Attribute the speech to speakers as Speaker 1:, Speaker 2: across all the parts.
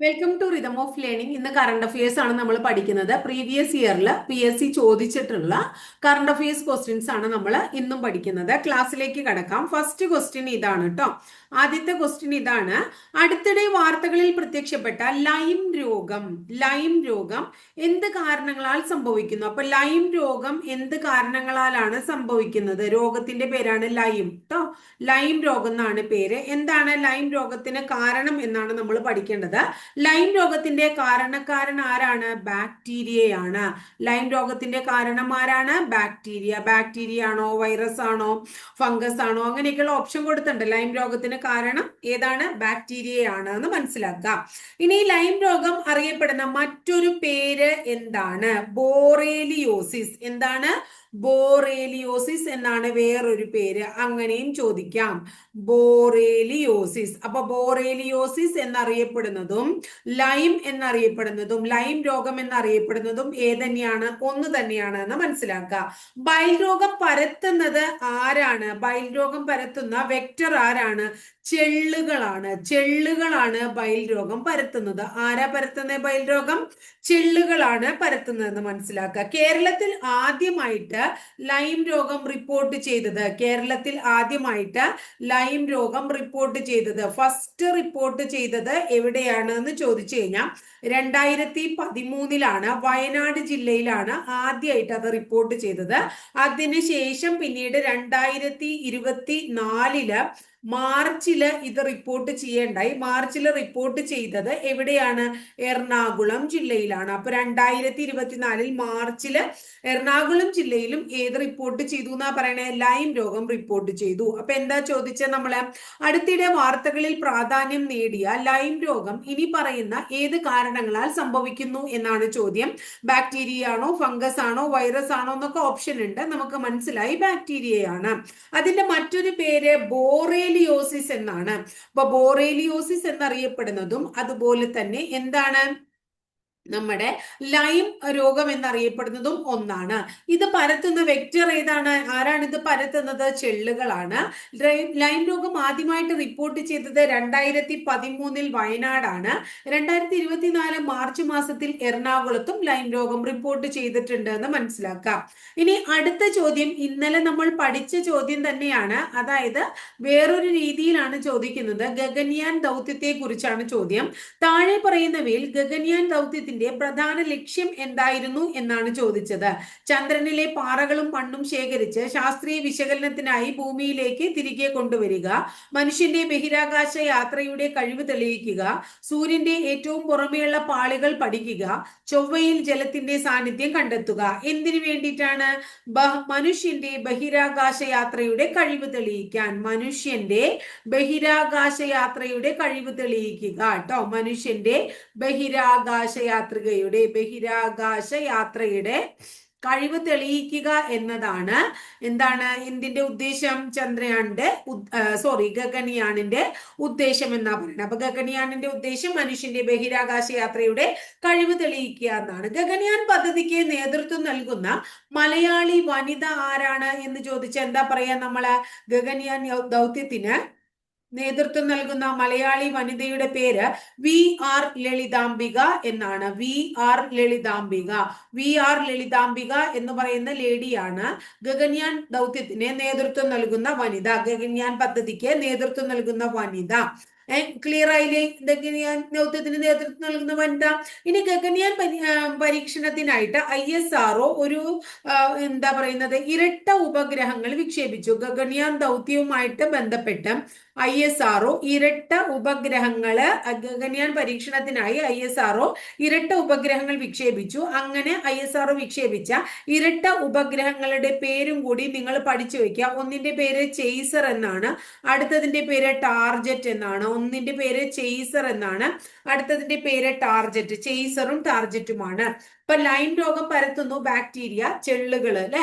Speaker 1: Welcome to rhythm of learning ഇന്ന് current affairs ആണ് നമ്മൾ പഠിക്കുന്നത്. പ്രീവിയസ് ഇയറിൽ പി എസ് സി ചോദിച്ചിട്ടുള്ള കറണ്ട് അഫയേഴ്സ് ക്വസ്റ്റ്യൻസ് ആണ് നമ്മൾ ഇന്നും പഠിക്കുന്നത്. ക്ലാസ്സിലേക്ക് കടക്കാം. ഫസ്റ്റ് ക്വസ്റ്റ്യൻ ഇതാണ് കേട്ടോ ആദ്യത്തെ ക്വസ്റ്റ്യൻ ഇതാണ്. അടുത്തിടെ വാർത്തകളിൽ പ്രത്യക്ഷപ്പെട്ട ലൈം രോഗം. ലൈം രോഗം എന്ത് കാരണങ്ങളാൽ സംഭവിക്കുന്നു? അപ്പൊ ലൈം രോഗം എന്ത് കാരണങ്ങളാലാണ് സംഭവിക്കുന്നത്? രോഗത്തിന്റെ പേരാണ് ലൈം കേട്ടോ ലൈം രോഗം എന്നാണ് പേര്. എന്താണ് ലൈം രോഗത്തിന് കാരണം എന്നാണ് നമ്മൾ പഠിക്കേണ്ടത്? ലൈം രോഗത്തിന്റെ കാരണക്കാരൻ ആരാണ്? ബാക്ടീരിയയാണ്. ലൈം രോഗത്തിന്റെ കാരണം ആരാണ്? ബാക്ടീരിയ. ബാക്ടീരിയ ആണോ? വൈറസ് ആണോ? ഫംഗസ് ആണോ? അങ്ങനെയൊക്കെയുള്ള ഓപ്ഷൻ കൊടുത്തിട്ടുണ്ട്. ലൈം രോഗത്തിന് കാരണം ഏതാണ്? ബാക്ടീരിയയാണ് എന്ന് മനസ്സിലാക്കാം ഇനി ലൈം രോഗം അറിയപ്പെടുന്ന മറ്റൊരു പേര് എന്താണ്? ബോറേലിയോസിസ്. എന്താണ്? ബോറേലിയോസിസ് എന്നാണ് വേറൊരു പേര്. അങ്ങനെയും ചോദിക്കാം. ബോറേലിയോസിസ്. അപ്പൊ ബോറേലിയോസിസ് എന്നറിയപ്പെടുന്നതും ലൈം എന്നറിയപ്പെടുന്നതും ലൈം രോഗം എന്നറിയപ്പെടുന്നതും ഏതന്നെയാണ്? ഒന്ന് തന്നെയാണ് എന്ന് മനസ്സിലാക്കുക. ബൈൽ രോഗം പരത്തുന്നത് ആരാണ്? ബൈൽ രോഗം പരത്തുന്ന വെക്ടർ ആരാണ്? ചെള്ളുകളാണ്. ചെള്ളുകളാണ് ബയൽ രോഗം പരത്തുന്നത്. ആരാ പരത്തുന്നത് ബയൽ രോഗം? ചെള്ളുകളാണ് പരത്തുന്നതെന്ന് മനസ്സിലാക്കുക. കേരളത്തിൽ ആദ്യമായിട്ട് ലൈം രോഗം റിപ്പോർട്ട് ചെയ്തത്. കേരളത്തിൽ ആദ്യമായിട്ട് ലൈം രോഗം റിപ്പോർട്ട് ചെയ്തത്. ഫസ്റ്റ് റിപ്പോർട്ട് ചെയ്തത് എവിടെയാണ് എന്ന് ചോദിച്ചു കഴിഞ്ഞാൽ രണ്ടായിരത്തി പതിമൂന്നിലാണ്. വയനാട് ജില്ലയിലാണ് ആദ്യമായിട്ട് അത് റിപ്പോർട്ട് ചെയ്തത്. അതിനുശേഷം പിന്നീട് രണ്ടായിരത്തി ഇരുപത്തി നാലിൽ മാർച്ചിൽ ഇത് റിപ്പോർട്ട് ചെയ്യേണ്ടായി മാർച്ചിൽ റിപ്പോർട്ട് ചെയ്തത് എവിടെയാണ്? എറണാകുളം ജില്ലയിലാണ്. അപ്പൊ രണ്ടായിരത്തി ഇരുപത്തിനാലിൽ മാർച്ചിൽ എറണാകുളം ജില്ലയിലും ഏത് റിപ്പോർട്ട് ചെയ്തു എന്നാ പറയണേ? ലൈം രോഗം റിപ്പോർട്ട് ചെയ്തു. അപ്പൊ എന്താ ചോദിച്ചത് നമ്മൾ? അടുത്തിടെ വാർത്തകളിൽ പ്രാധാന്യം നേടിയ ലൈം രോഗം ഇനി പറയുന്ന ഏത് കാരണങ്ങളാൽ സംഭവിക്കുന്നു എന്നാണ് ചോദ്യം. ബാക്ടീരിയ ആണോ ഫംഗസ് ആണോ വൈറസ് ആണോ എന്നൊക്കെ ഓപ്ഷൻ ഉണ്ട്. നമുക്ക് മനസ്സിലായി ബാക്ടീരിയയാണ്. അതിന്റെ മറ്റൊരു പേര് ബോറേലിയോസിസ് എന്നാണ്. അപ്പൊ ബോറേലിയോസിസ് എന്നറിയപ്പെടുന്നതും അതുപോലെ തന്നെ എന്താണ്? നമ്മുടെ ലൈം രോഗം എന്നറിയപ്പെടുന്നതും ഒന്നാണ്. ഇത് പരത്തുന്ന വെക്ടർ ഏതാണ്? ആരാണ് ഇത് പരത്തുന്നത്? ചെള്ളുകളാണ്. ലൈം രോഗം ആദ്യമായിട്ട് റിപ്പോർട്ട് ചെയ്തത് രണ്ടായിരത്തി പതിമൂന്നിൽ വയനാടാണ്. രണ്ടായിരത്തി ഇരുപത്തിനാല് മാർച്ച് മാസത്തിൽ എറണാകുളത്തും ലൈം രോഗം റിപ്പോർട്ട് ചെയ്തിട്ടുണ്ട് എന്ന് മനസ്സിലാക്കാം. ഇനി അടുത്ത ചോദ്യം ഇന്നലെ നമ്മൾ പഠിച്ച ചോദ്യം തന്നെയാണ്. അതായത് വേറൊരു രീതിയിലാണ് ചോദിക്കുന്നത്. ഗഗൻയാൻ ദൗത്യത്തെ കുറിച്ചാണ് ചോദ്യം. താഴെ പറയുന്നവയിൽ ഗഗൻയാൻ ദൗത്യത്തിന്റെ ദൗത്യത്തിന്റെ പ്രധാന ലക്ഷ്യം എന്തായിരുന്നു എന്നാണ് ചോദിച്ചത്. ചന്ദ്രനിലെ പാറകളും മണ്ണും ശേഖരിച്ച് ശാസ്ത്രീയ വിശകലനത്തിനായി ഭൂമിയിലേക്ക് തിരികെ കൊണ്ടുവരിക മനുഷ്യന്റെ ബഹിരാകാശ യാത്രയുടെ കഴിവ് തെളിയിക്കുക സൂര്യന്റെ ഏറ്റവും പുറമെയുള്ള പാളികൾ പഠിക്കുക ചൊവ്വയിൽ ജലത്തിന്റെ സാന്നിധ്യം കണ്ടെത്തുക. എന്തിനു വേണ്ടിയിട്ടാണ് മനുഷ്യന്റെ ബഹിരാകാശ യാത്രയുടെ കഴിവ് തെളിയിക്കാൻ? മനുഷ്യന്റെ ബഹിരാകാശ യാത്രയുടെ കഴിവ് തെളിയിക്കുക. കേട്ടോ മനുഷ്യന്റെ ബഹിരാകാശ യാത്രികയുടെ ബഹിരാകാശ യാത്രയുടെ കഴിവ് തെളിയിക്കുക എന്നതാണ്. എന്താണ് എന്തിന്റെ ഉദ്ദേശം? ചന്ദ്രയാന്റെ സോറി ഗഗനിയാണിന്റെ ഉദ്ദേശം എന്നാ പറയുന്നത്. അപ്പൊ ഗഗനിയാണിന്റെ ഉദ്ദേശം മനുഷ്യന്റെ ബഹിരാകാശ യാത്രയുടെ കഴിവ് തെളിയിക്കുക എന്നാണ്. ഗഗനിയാൻ പദ്ധതിക്ക് നേതൃത്വം നൽകുന്ന മലയാളി വനിത ആരാണ് എന്ന് ചോദിച്ചാൽ എന്താ പറയാ നമ്മൾ? ഗഗനിയാൻ ദൗത്യത്തിന് നേതൃത്വം നൽകുന്ന മലയാളി വനിതയുടെ പേര് വി ആർ ലളിതാംബിക എന്നാണ്. V R Lalithambika. V R Lalithambika എന്ന് പറയുന്ന ലേഡിയാണ് ഗഗൻയാൻ ദൗത്യത്തിന് നേതൃത്വം നൽകുന്ന വനിത. ഗഗൻയാൻ പദ്ധതിക്ക് നേതൃത്വം നൽകുന്ന വനിത. ക്ലിയർ ആയില്ലേ? ഗഗൻയാൻ ദൗത്യത്തിന് നേതൃത്വം നൽകുന്ന വനിത. ഇനി ഗഗൻയാൻ പരീക്ഷണത്തിനായിട്ട് ഐ എസ് ആർഒ ഒരു എന്താ പറയുന്നത്? ഇരട്ട ഉപഗ്രഹങ്ങൾ വിക്ഷേപിച്ചു. ഗഗൻയാൻ ദൗത്യവുമായിട്ട് ബന്ധപ്പെട്ട് ഐ എസ് ആർഒ ഇരട്ട ഉപഗ്രഹങ്ങൾ ഗഗൻയാൻ പരീക്ഷണത്തിനായി ഐ എസ് ആർഒ ഇരട്ട ഉപഗ്രഹങ്ങൾ വിക്ഷേപിച്ചു. അങ്ങനെ ഐ എസ് ആർഒ വിക്ഷേപിച്ച ഇരട്ട ഉപഗ്രഹങ്ങളുടെ പേരും കൂടി നിങ്ങൾ പഠിച്ചു വെക്കുക ഒന്നിന്റെ പേര് ചെയ്സർ എന്നാണ് അടുത്തതിന്റെ പേര് ടാർജറ്റ് എന്നാണ് ഒന്നിന്റെ പേര് ചെയ്സർ എന്നാണ് അടുത്തതിന്റെ പേര് ടാർജറ്റ് ചെയ്സറും ടാർജറ്റുമാണ്. ഇപ്പൊ ലൈം രോഗം പരത്തുന്നു ബാക്ടീരിയ ചെള്ളുകൾ അല്ലെ?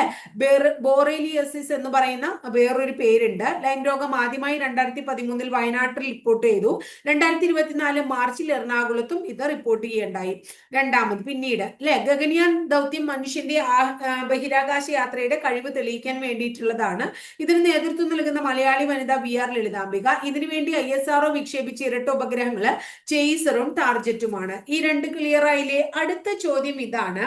Speaker 1: ബോറേലിയസിസ് എന്ന് പറയുന്ന വേറൊരു പേരുണ്ട്. ലൈൻ രോഗം ആദ്യമായി രണ്ടായിരത്തി പതിമൂന്നിൽ വയനാട്ടിൽ റിപ്പോർട്ട് ചെയ്തു. രണ്ടായിരത്തി ഇരുപത്തിനാല് മാർച്ചിൽ എറണാകുളത്തും ഇത് റിപ്പോർട്ട് ചെയ്യേണ്ടായി രണ്ടാമത് പിന്നീട് അല്ലെ? ഗഗനിയാൻ ദൗത്യം മനുഷ്യന്റെ ബഹിരാകാശ യാത്രയുടെ കഴിവ് തെളിയിക്കാൻ വേണ്ടിയിട്ടുള്ളതാണ്. ഇതിന് നേതൃത്വം നൽകുന്ന മലയാളി വനിത വി ആർ ലളിതാംബിക. ഇതിനുവേണ്ടി ഐ എസ് ആർഒ വിക്ഷേപിച്ച ഇരട്ട ഉപഗ്രഹങ്ങൾ ചെയ്സറും ടാർജറ്റുമാണ് ഈ രണ്ട് ക്ലിയർ ആയില്ലേ? അടുത്ത ചോദ്യം ഇതാണ്.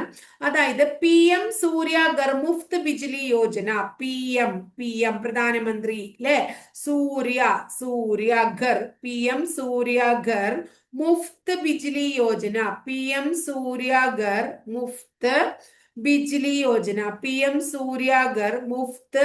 Speaker 1: അതായത് P M Surya Ghar Muft Bijli Yojana. P M P M പ്രധാനമന്ത്രി അല്ലെ Surya Surya Ghar P M Surya Ghar Muft Bijli Yojana. P M Surya Ghar Muft Bijli Yojana. P M Surya Ghar Muft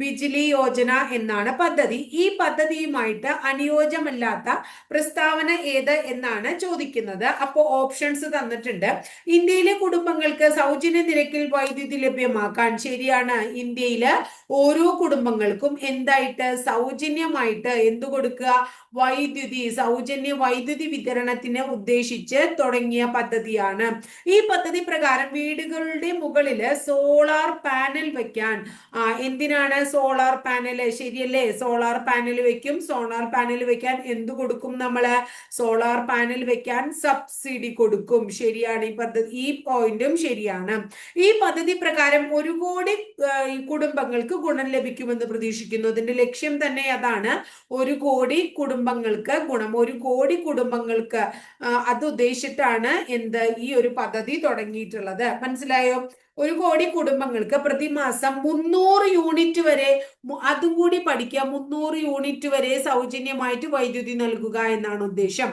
Speaker 1: Bijli Yojana എന്നാണ് പദ്ധതി. ഈ പദ്ധതിയുമായിട്ട് അനുയോജ്യമല്ലാത്ത പ്രസ്താവന ഏത് എന്നാണ് ചോദിക്കുന്നത്. അപ്പോൾ ഓപ്ഷൻസ് തന്നിട്ടുണ്ട്. ഇന്ത്യയിലെ കുടുംബങ്ങൾക്ക് സൗജന്യ നിരക്കിൽ വൈദ്യുതി ലഭ്യമാക്കാൻ ശരിയാണ് ഇന്ത്യയിലെ ഓരോ കുടുംബങ്ങൾക്കും എന്തായിട്ട് സൗജന്യമായിട്ട് എന്തു കൊടുക്കുക? വൈദ്യുതി സൗജന്യ വൈദ്യുതി വിതരണത്തിന് ഉദ്ദേശിച്ച് തുടങ്ങിയ പദ്ധതിയാണ്. ഈ പദ്ധതി പ്രകാരം വീടുകളുടെ മുകളിൽ സോളാർ പാനൽ വെക്കാൻ എന്തിനാണ് സോളാർ പാനൽ ശരിയല്ലേ? സോളാർ പാനൽ വെക്കും. സോളാർ പാനൽ വെക്കാൻ എന്ത് കൊടുക്കും നമ്മൾ? സോളാർ പാനൽ വെക്കാൻ സബ്സിഡി കൊടുക്കും. ശരിയാണ് ഈ പദ്ധതി ഈ പോയിന്റും ശരിയാണ്. ഈ പദ്ധതി പ്രകാരം ഒരു കോടി കുടുംബങ്ങൾക്ക് ഗുണം ലഭിക്കുമെന്ന് പ്രതീക്ഷിക്കുന്നു. അതിന്റെ ലക്ഷ്യം തന്നെ അതാണ്. ഒരു കോടി കുടുംബങ്ങൾക്ക് ഗുണം. ഒരു കോടി കുടുംബങ്ങൾക്ക് അത് ഉദ്ദേശിച്ചിട്ടാണ് എന്ത് ഈ ഒരു പദ്ധതി തുടങ്ങിയിട്ടുള്ളത്. മനസ്സിലായോ? ഒരു കോടി കുടുംബങ്ങൾക്ക് പ്രതിമാസം മുന്നൂറ് യൂണിറ്റ് വരെ അതും കൂടി പഠിക്കുക മുന്നൂറ് യൂണിറ്റ് വരെ സൗജന്യമായിട്ട് വൈദ്യുതി നൽകുക എന്നാണ് ഉദ്ദേശം.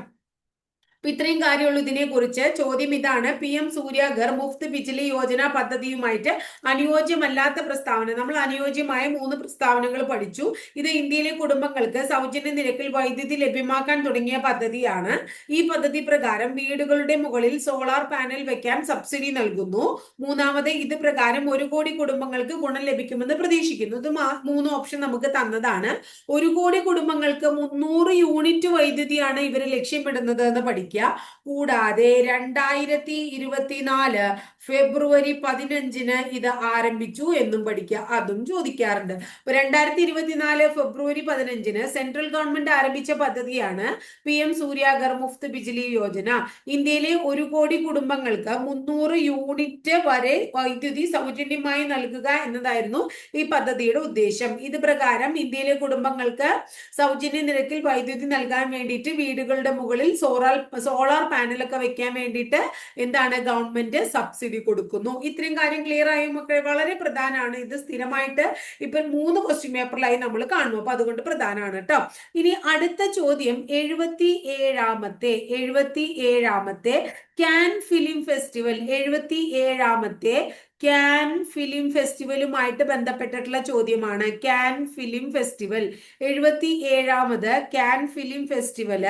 Speaker 1: അപ്പൊ ഇത്രയും കാര്യമുള്ളൂ ഇതിനെ കുറിച്ച് ചോദ്യം ഇതാണ്. പി എം സൂര്യാഗർ മുഫ്ത് ബിജ്ലി യോജന പദ്ധതിയുമായിട്ട് അനുയോജ്യമല്ലാത്ത പ്രസ്താവന. നമ്മൾ അനുയോജ്യമായ മൂന്ന് പ്രസ്താവനകൾ പഠിച്ചു. ഇത് ഇന്ത്യയിലെ കുടുംബങ്ങൾക്ക് സൗജന്യ നിരക്കിൽ വൈദ്യുതി ലഭ്യമാക്കാൻ തുടങ്ങിയ പദ്ധതിയാണ്. ഈ പദ്ധതി പ്രകാരം വീടുകളുടെ മുകളിൽ സോളാർ പാനൽ വെക്കാൻ സബ്സിഡി നൽകുന്നു. മൂന്നാമത് ഇത് പ്രകാരം ഒരു കോടി കുടുംബങ്ങൾക്ക് ഗുണം ലഭിക്കുമെന്ന് പ്രതീക്ഷിക്കുന്നു. ഇത് മൂന്ന് ഓപ്ഷൻ നമുക്ക് തന്നതാണ്. ഒരു കോടി കുടുംബങ്ങൾക്ക് മുന്നൂറ് യൂണിറ്റ് വൈദ്യുതിയാണ് ഇവർ ലക്ഷ്യമിടുന്നത് എന്ന് പഠിക്കും പഠിക്കുക കൂടാതെ രണ്ടായിരത്തി ഇരുപത്തിനാല് ഫെബ്രുവരി പതിനഞ്ചിന് ഇത് ആരംഭിച്ചു എന്നും പഠിക്കുക. അതും ചോദിക്കാറുണ്ട്. അപ്പൊ രണ്ടായിരത്തി ഇരുപത്തിനാല് ഫെബ്രുവരി പതിനഞ്ചിന് സെൻട്രൽ ഗവൺമെന്റ് ആരംഭിച്ച പദ്ധതിയാണ് പി എം സൂര്യാഗർ മുഫ്ത് ബിജ്ലി യോജന. ഇന്ത്യയിലെ ഒരു കോടി കുടുംബങ്ങൾക്ക് മുന്നൂറ് യൂണിറ്റ് വരെ വൈദ്യുതി സൗജന്യമായി നൽകുക എന്നതായിരുന്നു ഈ പദ്ധതിയുടെ ഉദ്ദേശം. ഇത് പ്രകാരം ഇന്ത്യയിലെ കുടുംബങ്ങൾക്ക് സൗജന്യ നിരക്കിൽ വൈദ്യുതി നൽകാൻ വേണ്ടിയിട്ട് വീടുകളുടെ മുകളിൽ സോറാൽ സോളാർ പാനലൊക്കെ വെക്കാൻ വേണ്ടിയിട്ട് എന്താണ് ഗവൺമെന്റ് സബ്സിഡി കൊടുക്കുന്നു. ഇത്രയും കാര്യം ക്ലിയർ ആയി മക്കളെ? വളരെ പ്രധാനമാണ് ഇത് സ്ഥിരമായിട്ട് ഇപ്പം മൂന്ന് ക്വസ്റ്റ്യൻ പേപ്പറിലായി നമ്മൾ കാണുന്നു. അപ്പൊ അതുകൊണ്ട് പ്രധാനമാണ് കേട്ടോ. ഇനി അടുത്ത ചോദ്യം എഴുപത്തി ഏഴാമത്തെ എഴുപത്തി ഏഴാമത്തെ ക്യാൻ ഫിലിം ഫെസ്റ്റിവൽ എഴുപത്തി ഏഴാമത്തെ ക്യാൻ ഫിലിം ഫെസ്റ്റിവലുമായിട്ട് ബന്ധപ്പെട്ടിട്ടുള്ള ചോദ്യമാണ്. ക്യാൻ ഫിലിം ഫെസ്റ്റിവൽ എഴുപത്തി ഏഴാമത് ക്യാൻ ഫിലിം ഫെസ്റ്റിവൽ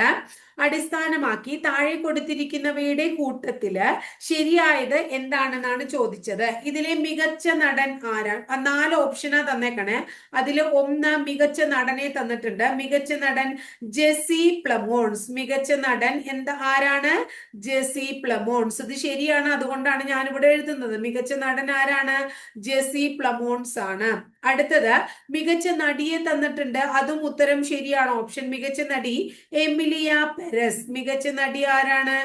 Speaker 1: അടിസ്ഥാനമാക്കി താഴെ കൊടുത്തിരിക്കുന്നവയുടെ കൂട്ടത്തിൽ ശരിയായത് എന്താണെന്നാണ് ചോദിച്ചത്. ഇതിലെ മികച്ച നടൻ ആരാണ് നാല് ഓപ്ഷനാ തന്നേക്കണേ. അതിൽ ഒന്ന് മികച്ച നടനെ തന്നിട്ടുണ്ട്. മികച്ച നടൻ ജെസി പ്ലമോൺസ്. മികച്ച നടൻ എന്താ? ആരാണ്? ജെസി പ്ലമോൺസ്. ഇത് ശരിയാണ്. അതുകൊണ്ടാണ് ഞാൻ ഇവിടെ എഴുതുന്നത്. മികച്ച നടൻ ആരാണ്? ജെസി പ്ലമോൺസ് ആണ്. അടുത്തത് മികച്ച നടിയെ തന്നിട്ടുണ്ട്. അതും ഉത്തരം ശരിയാണ്. ഓപ്ഷൻ മികച്ച നടി എമിലിയ പെരസ് മികച്ച നടി ആരാണ്?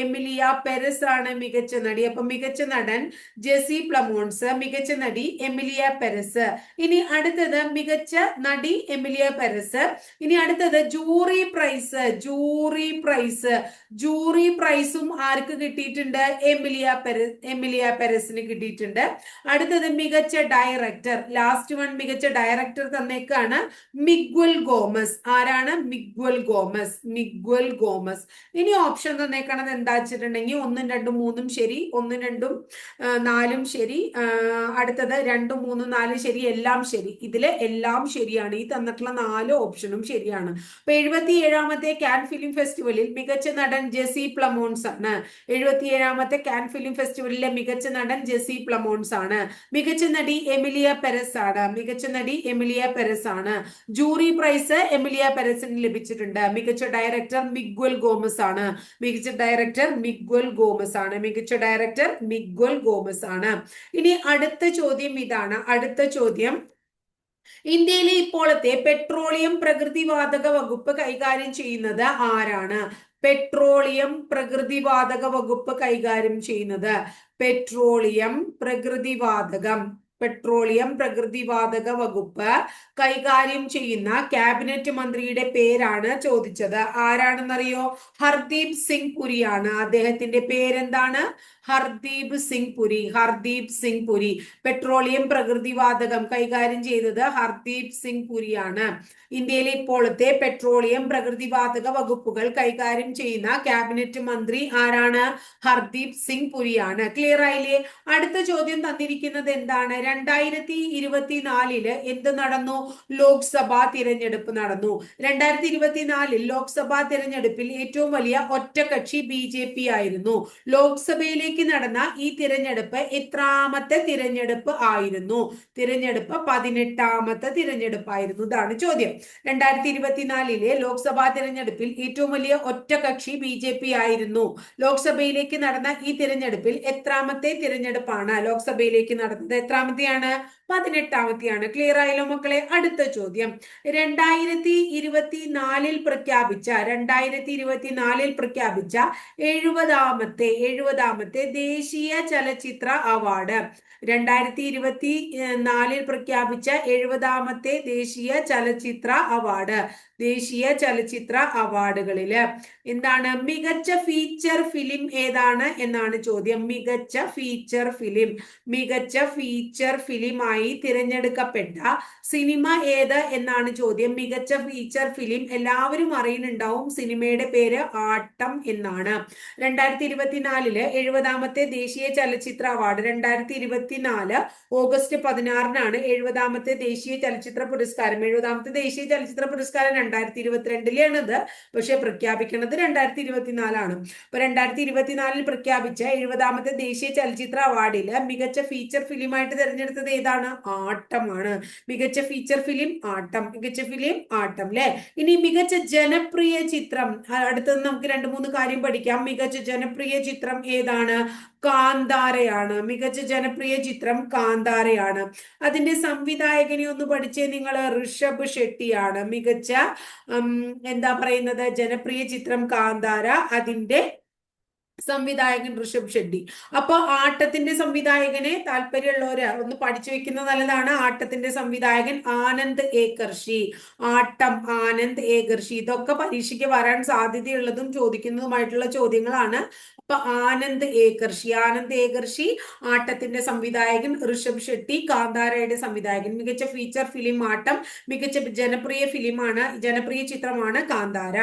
Speaker 1: എമിലിയ പെരസ് ആണ് മികച്ച നടി. അപ്പൊ മികച്ച നടൻ ജെസി പ്ലമോൺസ് മികച്ച നടി എമിലിയ പെരസ്. ഇനി അടുത്തത് മികച്ച നടി എമിലിയ പെരസ്. ഇനി അടുത്തത് jury prize jury prize. Jury പ്രൈസും ആർക്ക് കിട്ടിയിട്ടുണ്ട്? എമിലിയ പെരസ് എമിലിയ പെരസിന് കിട്ടിയിട്ടുണ്ട്. അടുത്തത് മികച്ച ഡയറക്ടർ. ലാസ്റ്റ് വൺ മികച്ച ഡയറക്ടർ തന്നേക്കാണ് മിഗ്വൽ ഗോമസ്. ആരാണ്? Miguel Gomes. Miguel Gomes. ഇനി ഓപ്ഷൻ തന്നേക്കണത് എന്താ വെച്ചിട്ടുണ്ടെങ്കിൽ ഒന്നും രണ്ടും മൂന്നും ശരി ഒന്നും രണ്ടും നാലും ശരി അടുത്തത് രണ്ടും മൂന്നും നാലും ശരി എല്ലാം ശരി. ഇതിൽ എല്ലാം ശരിയാണ്. ഈ തന്നിട്ടുള്ള നാല് ഓപ്ഷനും ശരിയാണ്. അപ്പൊ എഴുപത്തി ഏഴാമത്തെ ക്യാൻ ഫിലിം ഫെസ്റ്റിവലിൽ മികച്ച നടൻ ജെസി പ്ലമോൺസ് ആണ്. എഴുപത്തി ഏഴാമത്തെ ക്യാൻ ഫിലിം ഫെസ്റ്റിവലിലെ മികച്ച നടൻ ജെസി പ്ലമോൺസ് ആണ്. മികച്ച നടി എമിലിയ പെരസ് ആണ്. മികച്ച നടി എമിലിയ പെരസ് ആണ്. ജൂറി പ്രൈസ് എമിലിയ പെരസിന് ലഭിച്ചിട്ടുണ്ട്. മികച്ച ഡയറക്ടർ മിഗ്വൽ ഗോമസ് ആണ്. മികച്ച ഡയറക്ടർ മിഗ്വൽ ഗോമസ് ആണ്. മികച്ച ഡയറക്ടർ മിഗ്വൽ ഗോമസ് ആണ്. ഇനി അടുത്ത ചോദ്യം ഇതാണ്. അടുത്ത ചോദ്യം. ഇന്ത്യയിലെ ഇപ്പോഴത്തെ പെട്രോളിയം പ്രകൃതിവാതക വകുപ്പ് കൈകാര്യം ചെയ്യുന്നത് ആരാണ്? പെട്രോളിയം പ്രകൃതിവാതക വകുപ്പ് കൈകാര്യം ചെയ്യുന്നത്. പെട്രോളിയം പ്രകൃതിവാതകം. പെട്രോളിയം പ്രകൃതിവാതക വകുപ്പ് കൈകാര്യം ചെയ്യുന്ന ക്യാബിനറ്റ് മന്ത്രിയുടെ പേരാണ് ചോദിച്ചത്. ആരാണെന്നറിയോ? ഹർദീപ് സിംഗ് പുരിയാണ്. അദ്ദേഹത്തിന്റെ പേരെന്താണ്? ഹർദീപ് സിംഗ് പുരി. ഹർദീപ് സിംഗ് പുരി. പെട്രോളിയം പ്രകൃതിവാതകം കൈകാര്യം ചെയ്തത് ഹർദീപ് സിംഗ് പുരിയാണ്. ഇന്ത്യയിലെ ഇപ്പോഴത്തെ പെട്രോളിയം പ്രകൃതിവാതക വകുപ്പുകൾ കൈകാര്യം ചെയ്യുന്ന ക്യാബിനറ്റ് മന്ത്രി ആരാണ്? ഹർദീപ് സിംഗ് പുരിയാണ്. ക്ലിയർ ആയില്ലേ? അടുത്ത ചോദ്യം തന്നിരിക്കുന്നത് എന്താണ്? രണ്ടായിരത്തി ഇരുപത്തിനാലിൽ എന്ത് നടന്നു? ലോക്സഭാ തിരഞ്ഞെടുപ്പ് നടന്നു. രണ്ടായിരത്തി ഇരുപത്തിനാലിൽ ലോക്സഭാ തിരഞ്ഞെടുപ്പിൽ ഏറ്റവും വലിയ ഒറ്റകക്ഷി ബി ജെ പി ആയിരുന്നു. ലോക്സഭയിലേക്ക് നടന്ന ഈ തിരഞ്ഞെടുപ്പ് എത്രാമത്തെ തിരഞ്ഞെടുപ്പ് ആയിരുന്നു? തിരഞ്ഞെടുപ്പ് പതിനെട്ടാമത്തെ തിരഞ്ഞെടുപ്പായിരുന്നു. ഇതാണ് ചോദ്യം. രണ്ടായിരത്തി ഇരുപത്തിനാലിലെ ലോക്സഭാ തിരഞ്ഞെടുപ്പിൽ ഏറ്റവും വലിയ ഒറ്റകക്ഷി ബി ജെ പി ആയിരുന്നു. ലോക്സഭയിലേക്ക് നടന്ന ഈ തിരഞ്ഞെടുപ്പിൽ എത്രാമത്തെ തിരഞ്ഞെടുപ്പാണ്? ലോക്സഭയിലേക്ക് നടന്നത് എത്രാമത്തെയാണ് പതിനെട്ടാമത്തെയാണ് ക്ലിയർ ആയല്ലോ മക്കളെ? അടുത്ത ചോദ്യം. രണ്ടായിരത്തി ഇരുപത്തിനാലിൽ പ്രഖ്യാപിച്ച രണ്ടായിരത്തി ഇരുപത്തിനാലിൽ പ്രഖ്യാപിച്ച എഴുപതാമത്തെ എഴുപതാമത്തെ ദേശീയ ചലച്ചിത്ര അവാർഡ്. രണ്ടായിരത്തി ഇരുപത്തി നാലിൽ പ്രഖ്യാപിച്ച എഴുപതാമത്തെ ദേശീയ ചലച്ചിത്ര അവാർഡ്. ദേശീയ ചലച്ചിത്ര അവാർഡുകളിൽ. എന്താണ്? മികച്ച ഫീച്ചർ ഫിലിം ഏതാണ് എന്നാണ് ചോദ്യം. മികച്ച ഫീച്ചർ ഫിലിം മികച്ച ഫീച്ചർ ഫിലിമായി തിരഞ്ഞെടുക്കപ്പെട്ട സിനിമ ഏത് എന്നാണ് ചോദ്യം. മികച്ച ഫീച്ചർ ഫിലിം എല്ലാവരും അറിയുന്നുണ്ടാവും. സിനിമയുടെ പേര് ആട്ടം എന്നാണ്. രണ്ടായിരത്തി ഇരുപത്തിനാലിൽ എഴുപതാമത്തെ ദേശീയ ചലച്ചിത്ര അവാർഡ്. രണ്ടായിരത്തി ഇരുപത്തിനാല് ഓഗസ്റ്റ് പതിനാറിനാണ് എഴുപതാമത്തെ ദേശീയ ചലച്ചിത്ര പുരസ്കാരം. എഴുപതാമത്തെ ദേശീയ ചലച്ചിത്ര പുരസ്കാരം രണ്ടായിരത്തി ഇരുപത്തിരണ്ടിലാണിത് പക്ഷെ പ്രഖ്യാപിക്കുന്നത് രണ്ടായിരത്തി ഇരുപത്തിനാലാണ് അപ്പൊ രണ്ടായിരത്തി ഇരുപത്തിനാലിൽ പ്രഖ്യാപിച്ച എഴുപതാമത്തെ ദേശീയ ചലച്ചിത്ര അവാർഡിൽ മികച്ച ഫീച്ചർ ഫിലിമായിട്ട് തിരഞ്ഞെടുത്തത് ഏതാണ്? ആട്ടമാണ്. മികച്ച ഫീച്ചർ ഫിലിം ആട്ടം. മികച്ച ഫിലിം ആട്ടം അല്ലെ ഇനി മികച്ച ജനപ്രിയ ചിത്രം അടുത്തത് നമുക്ക് രണ്ട് മൂന്ന് കാര്യം പഠിക്കാം. മികച്ച ജനപ്രിയ ചിത്രം ഏതാണ്? കാന്താരയാണ്. മികച്ച ജനപ്രിയ ചിത്രം കാന്താരയാണ്. അതിന്റെ സംവിധായകനെ ഒന്ന് പഠിച്ചേ നിങ്ങൾ ഋഷഭ് ഷെട്ടിയാണ്. മികച്ച എന്താ പറയുന്നത്? ജനപ്രിയ ചിത്രം കാന്താര അതിന്റെ സംവിധായകൻ ഋഷഭ് ഷെഡ്ഡി അപ്പൊ ആട്ടത്തിന്റെ സംവിധായകനെ താല്പര്യമുള്ളവര് ഒന്ന് പഠിച്ചു വെക്കുന്ന നല്ലതാണ്. ആട്ടത്തിന്റെ സംവിധായകൻ ആനന്ദ് ഏകർഷി. ആട്ടം ആനന്ദ് ഏകർഷി. ഇതൊക്കെ പരീക്ഷയ്ക്ക് വരാൻ സാധ്യതയുള്ളതും ചോദിക്കുന്നതുമായിട്ടുള്ള ചോദ്യങ്ങളാണ്. അപ്പൊ ആനന്ദ് ഏകർഷി. ആനന്ദ് ഏകർഷി ആട്ടത്തിന്റെ സംവിധായകൻ ഋഷഭ് ഷെട്ടി കാന്താരയുടെ സംവിധായകൻ. മികച്ച ഫീച്ചർ ഫിലിം ആട്ടം മികച്ച ജനപ്രിയ ഫിലിമാണ് ജനപ്രിയ ചിത്രമാണ് കാന്താര.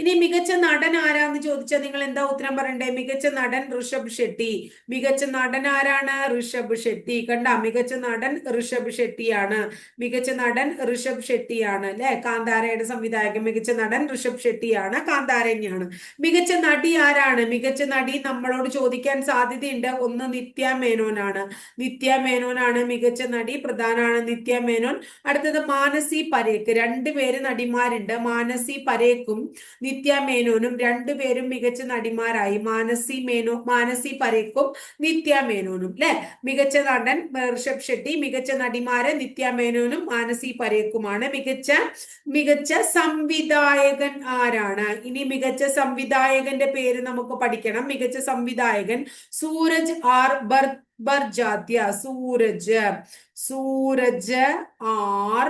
Speaker 1: ഇനി മികച്ച നടൻ ആരാന്ന് ചോദിച്ചാൽ നിങ്ങൾ എന്താ ഉത്തരം പറയണ്ടേ? മികച്ച നടൻ ഋഷഭ് ഷെട്ടി. മികച്ച നടൻ ആരാണ്? ഋഷഭ് ഷെട്ടി. കണ്ട മികച്ച നടൻ ഋഷഭ് ഷെട്ടിയാണ്. മികച്ച നടൻ ഋഷഭ് ഷെട്ടിയാണ് അല്ലെ? കാന്താരയുടെ സംവിധായകൻ മികച്ച നടൻ ഋഷഭ് ഷെട്ടിയാണ് കാന്താര തന്നെയാണ് മികച്ച നടി ആരാണ്? മികച്ച നടി നമ്മളോട് ചോദിക്കാൻ സാധ്യതയുണ്ട്. ഒന്ന് നിത്യ മേനോനാണ്. നിത്യ മേനോനാണ് മികച്ച നടി പ്രധാനമാണ് നിത്യ മേനോൻ. അടുത്തത് മാനസി പരേക്ക്. രണ്ടുപേര് നടിമാരുണ്ട്. മാനസി പരേക്കും നിത്യ മേനോനും രണ്ടുപേരും മികച്ച നടിമാരായി. മാനസി മേനോ മാനസി പരേക്കും നിത്യ മേനോനും. അല്ലെ മികച്ച നടൻ ഋഷഭ് ഷെട്ടി മികച്ച നടിമാര് നിത്യ മേനോനും മാനസി പരേക്കുമാണ്. മികച്ച മികച്ച സംവിധായകൻ ആരാണ്? ഇനി മികച്ച സംവിധായകന്റെ പേര് നമുക്ക് പഠിക്കണം. മികച്ച സംവിധായകൻ സൂരജ് ആർ ബർ ബർജാത്യ. സൂരജ് സൂരജ് ആർ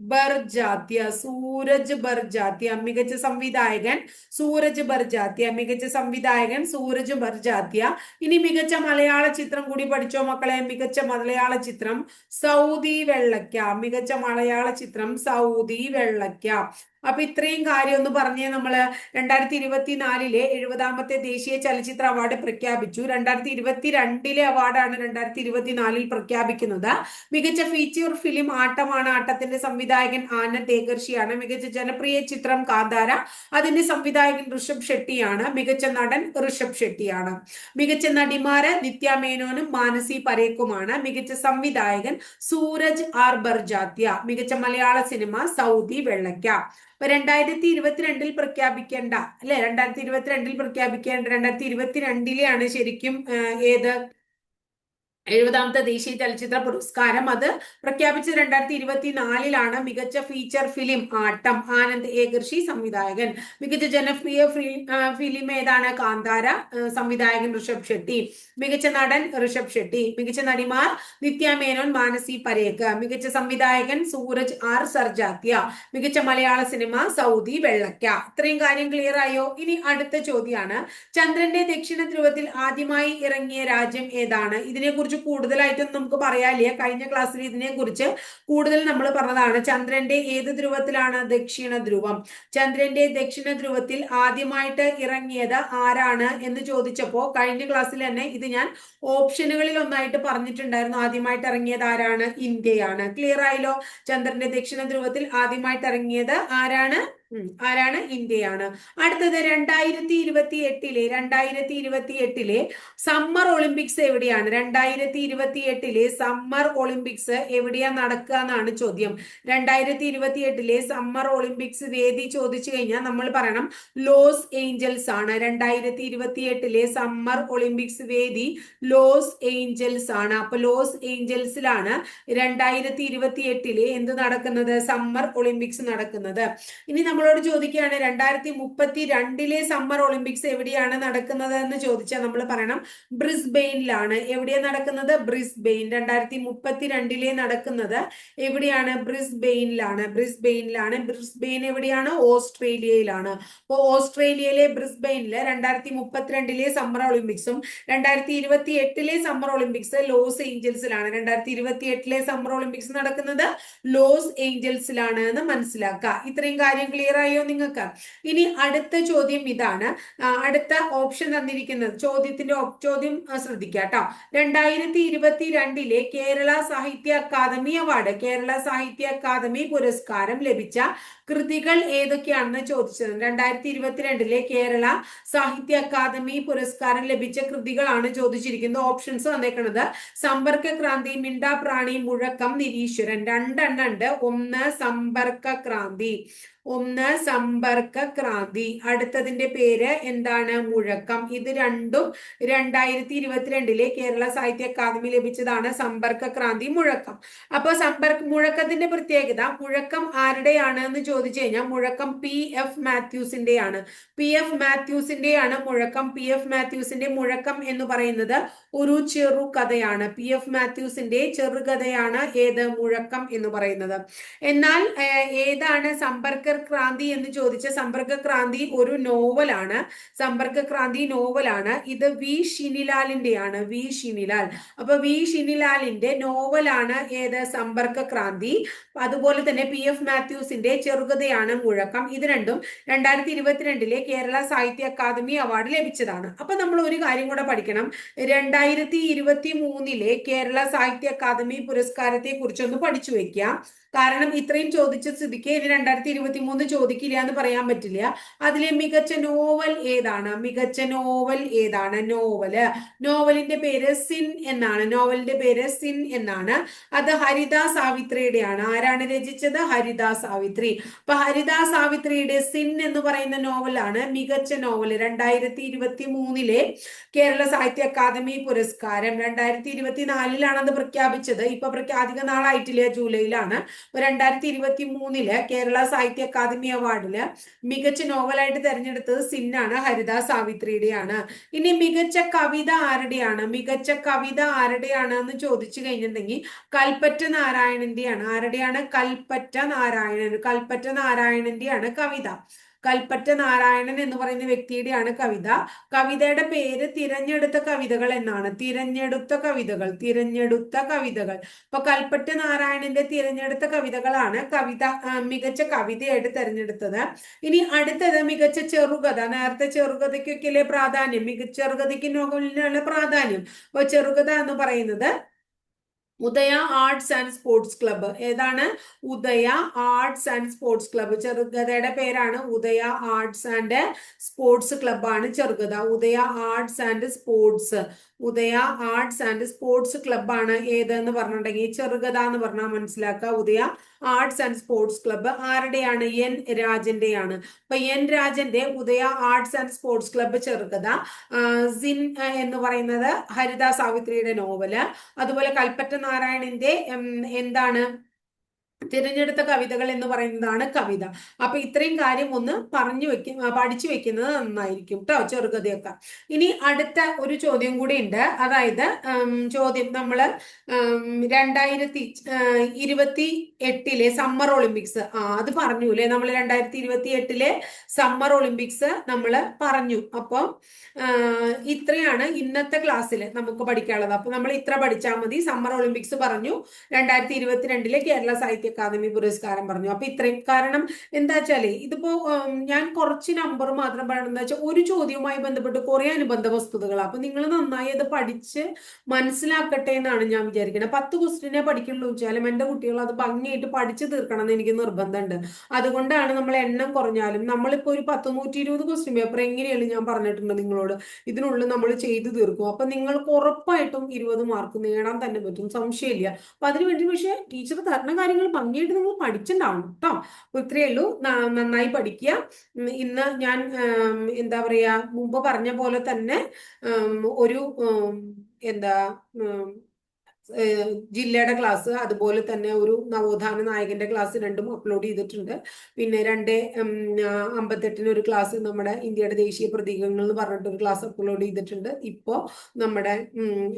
Speaker 1: ബർജാത്യ. സൂരജ് ബർജാത്യ. മികച്ച സംവിധായകൻ സൂരജ് ബർജാത്യ. മികച്ച സംവിധായകൻ സൂരജ് ബർജാത്യ. ഇനി മികച്ച മലയാള ചിത്രം കൂടി പഠിച്ചോ മക്കളെ? മികച്ച മലയാള ചിത്രം സൗദി വെള്ളക്ക മികച്ച മലയാള ചിത്രം സൗദി വെള്ളയ്ക്ക. അപ്പൊ ഇത്രയും കാര്യം ഒന്ന് പറഞ്ഞ് നമ്മൾ രണ്ടായിരത്തി ഇരുപത്തിനാലിലെ എഴുപതാമത്തെ ദേശീയ ചലച്ചിത്ര അവാർഡ് പ്രഖ്യാപിച്ചു. രണ്ടായിരത്തി ഇരുപത്തിരണ്ടിലെ അവാർഡാണ് രണ്ടായിരത്തി ഇരുപത്തിനാലിൽ പ്രഖ്യാപിക്കുന്നത്. മികച്ച ഫീച്ചർ ഫിലിം ആട്ടമാണ്. ആട്ടത്തിന്റെ സംവിധായകൻ ആനന്ദ് ഏകർഷിയാണ് മികച്ച ജനപ്രിയ ചിത്രം കാന്താര. അതിന്റെ സംവിധായകൻ ഋഷഭ് ഷെട്ടിയാണ്. മികച്ച നടൻ ഋഷഭ് ഷെട്ടിയാണ്. മികച്ച നടിമാര് നിത്യ മേനോനും മാനസി പരേക്കുമാണ്. മികച്ച സംവിധായകൻ സൂരജ് ആർ ബർജാത്യ. മികച്ച മലയാള സിനിമ സൗദി വെള്ളയ്ക്ക. രണ്ടായിരത്തി ഇരുപത്തിരണ്ടിൽ പ്രഖ്യാപിക്കേണ്ട അല്ലെ? രണ്ടായിരത്തി ഇരുപത്തിരണ്ടിൽ പ്രഖ്യാപിക്കേണ്ട രണ്ടായിരത്തി ഇരുപത്തിരണ്ടിലെയാണ് ശരിക്കും ഏത് എഴുപതാമത്തെ ദേശീയ ചലച്ചിത്ര പുരസ്കാരം അത് പ്രഖ്യാപിച്ചത് രണ്ടായിരത്തി ഇരുപത്തിനാലിലാണ് മികച്ച ഫീച്ചർ ഫിലിം ആട്ടം ആനന്ദ് ഏകർഷി സംവിധായകൻ. മികച്ച ജനപ്രിയ ഫിലിം ഏതാണ്? കാന്താര സംവിധായകൻ ഋഷഭ് ഷെട്ടി. മികച്ച നടൻ ഋഷഭ് ഷെട്ടി. മികച്ച നടിമാർ നിത്യ മേനോൻ മാനസി പരേഖ്. മികച്ച സംവിധായകൻ സൂരജ് ആർ സർജാത്യ. മികച്ച മലയാള സിനിമ സൗദി വെള്ളക്ക. ഇത്രയും കാര്യം ക്ലിയർ ആയോ? ഇനി അടുത്ത ചോദ്യമാണ് ചന്ദ്രന്റെ ദക്ഷിണ ധ്രുവത്തിൽ ആദ്യമായി ഇറങ്ങിയ രാജ്യം ഏതാണ്? ഇതിനെക്കുറിച്ച് കൂടുതലായിട്ടൊന്നും നമുക്ക് പറയാനില്ല കഴിഞ്ഞ ക്ലാസ്സിൽ ഇതിനെ കുറിച്ച് കൂടുതൽ നമ്മൾ പറഞ്ഞതാണ്. ചന്ദ്രന്റെ ഏത് ധ്രുവത്തിലാണ് ദക്ഷിണ ധ്രുവം? ചന്ദ്രന്റെ ദക്ഷിണ ധ്രുവത്തിൽ ആദ്യമായിട്ട് ഇറങ്ങിയത് ആരാണ് എന്ന് ചോദിച്ചപ്പോ കഴിഞ്ഞ ക്ലാസ്സിൽ തന്നെ ഇത് ഞാൻ ഓപ്ഷനുകളിൽ ഒന്നായിട്ട് പറഞ്ഞിട്ടുണ്ടായിരുന്നു. ആദ്യമായിട്ട് ഇറങ്ങിയത് ആരാണ്? ഇന്ത്യയാണ്. ക്ലിയർ ആയല്ലോ? ചന്ദ്രന്റെ ദക്ഷിണ ധ്രുവത്തിൽ ആദ്യമായിട്ട് ഇറങ്ങിയത് ആരാണ്? ആരാണ്? ഇന്ത്യയാണ്. അടുത്തത് രണ്ടായിരത്തി ഇരുപത്തി എട്ടിലെ രണ്ടായിരത്തി ഇരുപത്തി എട്ടിലെ സമ്മർ ഒളിമ്പിക്സ് എവിടെയാണ്? രണ്ടായിരത്തി ഇരുപത്തി എട്ടിലെ സമ്മർ ഒളിമ്പിക്സ് എവിടെയാ നടക്കുക എന്നാണ് ചോദ്യം. രണ്ടായിരത്തി ഇരുപത്തി എട്ടിലെ സമ്മർ ഒളിമ്പിക്സ് വേദി ചോദിച്ചു കഴിഞ്ഞാൽ നമ്മൾ പറയണം ലോസ് ഏഞ്ചൽസ് ആണ്. രണ്ടായിരത്തി ഇരുപത്തി എട്ടിലെ സമ്മർ ഒളിമ്പിക്സ് വേദി ലോസ് ഏഞ്ചൽസ് ആണ്. അപ്പൊ ലോസ് ഏഞ്ചൽസിലാണ് രണ്ടായിരത്തി ഇരുപത്തി എട്ടിലെ എന്ത് നടക്കുന്നത്? സമ്മർ ഒളിമ്പിക്സ് നടക്കുന്നത്. ഇനി നമ്മൾ നമ്മളോട് ചോദിക്കുകയാണ് രണ്ടായിരത്തി മുപ്പത്തി രണ്ടിലെ സമ്മർ ഒളിമ്പിക്സ് എവിടെയാണ് നടക്കുന്നത് എന്ന് ചോദിച്ചാൽ നമ്മൾ പറയണം ബ്രിസ്ബെയിനിലാണ്. എവിടെയാണ് നടക്കുന്നത്? ബ്രിസ്ബെയിൻ. രണ്ടായിരത്തി മുപ്പത്തി രണ്ടിലെ നടക്കുന്നത് എവിടെയാണ്? ബ്രിസ്ബെയിനിലാണ്. ബ്രിസ്ബെയിനിലാണ്. ബ്രിസ്ബെയിൻ എവിടെയാണ്? ഓസ്ട്രേലിയയിലാണ്. അപ്പോൾ ഓസ്ട്രേലിയയിലെ ബ്രിസ്ബെയിനിൽ രണ്ടായിരത്തി മുപ്പത്തിരണ്ടിലെ സമ്മർ ഒളിമ്പിക്സും രണ്ടായിരത്തി ഇരുപത്തി എട്ടിലെ സമ്മർ ഒളിമ്പിക്സ് ലോസ് ഏഞ്ചൽസിലാണ് രണ്ടായിരത്തി ഇരുപത്തി എട്ടിലെ സമ്മർ ഒളിമ്പിക്സ് നടക്കുന്നത് ലോസ് ഏഞ്ചൽസിലാണ് എന്ന് മനസ്സിലാക്കുക. ഇത്രയും കാര്യം ക്ലിയർ ക്ലിയർ ആയോ നിങ്ങൾക്ക്? ഇനി അടുത്ത ചോദ്യം ഇതാണ്. അടുത്ത ഓപ്ഷൻ തന്നിരിക്കുന്നത് ചോദ്യത്തിന്റെ ചോദ്യം ശ്രദ്ധിക്കുക കേട്ടോ. രണ്ടായിരത്തി ഇരുപത്തി രണ്ടിലെ കേരള സാഹിത്യ അക്കാദമി അവാർഡ് കേരള സാഹിത്യ അക്കാദമി പുരസ്കാരം ലഭിച്ച കൃതികൾ ഏതൊക്കെയാണെന്ന് ചോദിച്ചത്. രണ്ടായിരത്തി ഇരുപത്തിരണ്ടിലെ കേരള സാഹിത്യ അക്കാദമി പുരസ്കാരം ലഭിച്ച കൃതികളാണ് ചോദിച്ചിരിക്കുന്നത്. ഓപ്ഷൻസ് വന്നേക്കുന്നത് സമ്പർക്ക ക്രാന്തി മിണ്ടാ പ്രാണി മുഴക്കം നിരീശ്വരൻ രണ്ടെണ്ണം ഉണ്ട് ഒന്ന് സമ്പർക്ക ക്രാന്തി. ഒന്ന് സമ്പർക്ക ക്രാന്തി. അടുത്തതിന്റെ പേര് എന്താണ്? മുഴക്കം. ഇത് രണ്ടും രണ്ടായിരത്തി ഇരുപത്തിരണ്ടിലെ കേരള സാഹിത്യ അക്കാദമി ലഭിച്ചതാണ് സമ്പർക്ക ക്രാന്തി മുഴക്കം. അപ്പൊ സമ്പർക്ക മുഴക്കത്തിന്റെ പ്രത്യേകത മുഴക്കം ആരുടെയാണ് എന്ന് ചോദിച്ചു കഴിഞ്ഞാൽ മുഴക്കം പി. എഫ്. മാത്യൂസിന്റെയാണ്. പി. എഫ്. മാത്യൂസിന്റെയാണ് മുഴക്കം. പി. എഫ്. മാത്യൂസിന്റെ മുഴക്കം എന്ന് പറയുന്നത് ഒരു ചെറുകഥയാണ് പി. എഫ്. മാത്യൂസിന്റെ ചെറുകഥയാണ് ഏത്? മുഴക്കം എന്ന് പറയുന്നത്. എന്നാൽ ഏതാണ് സമ്പർക്ക ക്രാന്തി എന്ന് ചോദിച്ച സമ്പർക്ക ക്രാന്തി ഒരു നോവലാണ്. സമ്പർക്ക ക്രാന്തി നോവലാണ്. ഇത് വി ഷിനിലാലിന്റെയാണ്. വി ഷിനിലാൽ. അപ്പൊ വി ഷിനിലാലിന്റെ നോവലാണ് ഏത്? സമ്പർക്ക ക്രാന്തി അതുപോലെ തന്നെ പി എഫ് മാത്യൂസിന്റെ ചെറുകഥയാണ് മുഴക്കം. ഇത് രണ്ടും രണ്ടായിരത്തി ഇരുപത്തിരണ്ടിലെ കേരള സാഹിത്യ അക്കാദമി അവാർഡ് ലഭിച്ചതാണ്. അപ്പൊ നമ്മൾ ഒരു കാര്യം കൂടെ പഠിക്കണം. രണ്ടായിരത്തി ഇരുപത്തി മൂന്നിലെ കേരള സാഹിത്യ അക്കാദമി പുരസ്കാരത്തെ കുറിച്ചൊന്ന് പഠിച്ചു വെക്കാം. കാരണം ഇത്രയും ചോദിച്ച സ്ഥിതിക്ക് രണ്ടായിരത്തി ഇരുപത്തി മൂന്ന് ചോദിക്കില്ല എന്ന് പറയാൻ പറ്റില്ല. അതിലെ മികച്ച നോവൽ ഏതാണ്? മികച്ച നോവൽ ഏതാണ്? നോവൽ നോവലിന്റെ പേര് സിൻ എന്നാണ്. നോവലിന്റെ പേര് സിൻ എന്നാണ്. അത് ഹരിത സാവിത്രിയുടെയാണ്. ആരാണ് രചിച്ചത്? ഹരിത സാവിത്രി. അപ്പൊ ഹരിത സാവിത്രിയുടെ സിൻ എന്ന് പറയുന്ന നോവലാണ് മികച്ച നോവൽ. രണ്ടായിരത്തി ഇരുപത്തി മൂന്നിലെ കേരള സാഹിത്യ അക്കാദമി പുരസ്കാരം. രണ്ടായിരത്തി ഇരുപത്തിനാലിലാണ് അത് പ്രഖ്യാപിച്ചത്. ഇപ്പൊ അധിക നാളായിട്ടില്ല ജൂലൈയിലാണ്. രണ്ടായിരത്തി ഇരുപത്തി മൂന്നിൽ കേരള സാഹിത്യ അക്കാദമി അവാർഡിൽ മികച്ച നോവലായിട്ട് തെരഞ്ഞെടുത്തത് സിന്നാണ് ഹരിത സാവിത്രിയുടെയാണ്. ഇനി മികച്ച കവിത ആരുടെയാണ്? മികച്ച കവിത ആരുടെയാണ് എന്ന് ചോദിച്ചു കഴിഞ്ഞിട്ടുണ്ടെങ്കിൽ കൽപ്പറ്റ നാരായണന്റെയാണ്. ആരുടെയാണ്? കൽപ്പറ്റ നാരായണൻ. കൽപ്പറ്റ നാരായണന്റെയാണ് കവിത. കൽപ്പറ്റ നാരായണൻ എന്ന് പറയുന്ന വ്യക്തിയുടെയാണ് കവിത. കവിതയുടെ പേര് തിരഞ്ഞെടുത്ത കവിതകൾ എന്നാണ്. തിരഞ്ഞെടുത്ത കവിതകൾ തിരഞ്ഞെടുത്ത കവിതകൾ. അപ്പൊ കൽപ്പറ്റ നാരായണന്റെ തിരഞ്ഞെടുത്ത കവിതകളാണ് കവിത മികച്ച കവിതയായിട്ട് തിരഞ്ഞെടുത്തത്. ഇനി അടുത്തത് മികച്ച ചെറുകഥ. നേരത്തെ ചെറുകഥയ്ക്കൊക്കെ പ്രാധാന്യം? മികച്ച ചെറുകഥയ്ക്ക് നോവലിനുള്ള പ്രാധാന്യം. അപ്പൊ ചെറുകഥ എന്ന് പറയുന്നത് Udaya arts and sports club ഏതാണ്? Udaya arts and sports club ചെറുകഥയുടെ പേരാണ് ഉദയ ആർട്സ് ആൻഡ് സ്പോർട്സ് ക്ലബ്ബാണ് ചെറുകഥ. Udaya arts and sports Udaya arts and sports ക്ലബ്ബാണ് ഏതെന്ന് പറഞ്ഞിട്ടുണ്ടെങ്കിൽ ചെറുകഥ എന്ന് പറഞ്ഞാൽ മനസ്സിലാക്കുക. Udaya arts and sports club ആരുടെയാണ്? N രാജന്റെയാണ്. അപ്പൊ എൻ രാജന്റെ Udaya arts and sports club ചെറുകഥ സിൻ എന്ന് പറയുന്നത് ഹരിത സാവിത്രിയുടെ നോവൽ. അതുപോലെ കൽപ്പറ്റ നാരായണന്റെ എന്താണ്? തിരഞ്ഞെടുത്ത കവിതകൾ എന്ന് പറയുന്നതാണ് കവിത. അപ്പൊ ഇത്രയും കാര്യം ഒന്ന് പറഞ്ഞു വെക്കും പഠിച്ചു വെക്കുന്നത് നന്നായിരിക്കും കേട്ടോ ചെറുകഥയൊക്കെ. ഇനി അടുത്ത ഒരു ചോദ്യം കൂടി ഉണ്ട്. അതായത് ചോദ്യം നമ്മൾ രണ്ടായിരത്തി ഇരുപത്തി എട്ടിലെ സമ്മർ ഒളിമ്പിക്സ് ആ അത് പറഞ്ഞു അല്ലെ നമ്മൾ രണ്ടായിരത്തി ഇരുപത്തി എട്ടിലെ സമ്മർ ഒളിമ്പിക്സ് നമ്മൾ പറഞ്ഞു. അപ്പം ഇത്രയാണ് ഇന്നത്തെ ക്ലാസ്സിൽ നമുക്ക് പഠിക്കാനുള്ളത്. അപ്പൊ നമ്മൾ ഇത്ര പഠിച്ചാൽ മതി. സമ്മർ ഒളിമ്പിക്സ് പറഞ്ഞു. രണ്ടായിരത്തി ഇരുപത്തിരണ്ടിലെ കേരള സാഹിത്യ അക്കാദമി പുരസ്കാരം പറഞ്ഞു. അപ്പൊ ഇത്രയും കാരണം എന്താ വെച്ചാലേ ഇതിപ്പോ ഞാൻ കുറച്ച് നമ്പർ മാത്രം പറയണം. എന്താ വെച്ചാൽ ഒരു ചോദ്യവുമായി ബന്ധപ്പെട്ട് കുറെ അനുബന്ധ വസ്തുതകൾ അപ്പൊ നിങ്ങൾ നന്നായി അത് പഠിച്ച് മനസ്സിലാക്കട്ടെ എന്നാണ് ഞാൻ വിചാരിക്കുന്നത് പത്ത് ക്വസ്റ്റിനെ പഠിക്കുള്ളൂ വെച്ചാലും എന്റെ കുട്ടികൾ അത് ഭംഗിയായിട്ട് പഠിച്ചു തീർക്കണം എന്ന് എനിക്ക് നിർബന്ധമുണ്ട്. അതുകൊണ്ടാണ് നമ്മൾ എണ്ണം കുറഞ്ഞാലും നമ്മളിപ്പോ ഒരു പത്ത് നൂറ്റി ഇരുപത് ക്വസ്റ്റ്യൻ പേപ്പർ എങ്ങനെയാണ് ഞാൻ പറഞ്ഞിട്ടുണ്ട് നിങ്ങളോട്. ഇതിനുള്ളിൽ നമ്മൾ ചെയ്തു തീർക്കും. അപ്പൊ നിങ്ങൾക്ക് ഉറപ്പായിട്ടും ഇരുപത് മാർക്ക് നേടാൻ തന്നെ പറ്റും. സംശയമില്ല. അപ്പൊ അതിനുവേണ്ടി പക്ഷേ ടീച്ചർ തരണ കാര്യങ്ങൾ ഭംഗിയായിട്ട് നിങ്ങൾ പഠിച്ചിട്ടുണ്ടാവണം കേട്ടോ അപ്പൊ ഇത്രയേ ഉള്ളൂ. നന്നായി പഠിക്കുക. ഇന്ന് ഞാൻ എന്താ പറയാ മുമ്പ് പറഞ്ഞ പോലെ തന്നെ ഒരു എന്താ ജില്ലയുടെ ക്ലാസ് അതുപോലെ തന്നെ ഒരു നവോത്ഥാന നായകന്റെ ക്ലാസ് രണ്ടും അപ്ലോഡ് ചെയ്തിട്ടുണ്ട്. പിന്നെ രണ്ട് അമ്പത്തെട്ടിന് ഒരു ക്ലാസ് നമ്മുടെ ഇന്ത്യയുടെ ദേശീയ പ്രതീകങ്ങൾ എന്ന് പറഞ്ഞിട്ട് ഒരു ക്ലാസ് അപ്ലോഡ് ചെയ്തിട്ടുണ്ട്. ഇപ്പോ നമ്മുടെ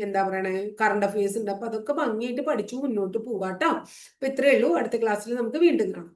Speaker 1: എന്താ പറയണേ കറണ്ട് അഫയേഴ്സ് ഉണ്ട്. അപ്പൊ അതൊക്കെ ഭംഗിയായിട്ട് പഠിച്ചു മുന്നോട്ട് പോവാട്ടോ. അപ്പൊ ഇത്രയേ ഉള്ളൂ. അടുത്ത ക്ലാസ്സിൽ നമുക്ക് വീണ്ടും കാണാം.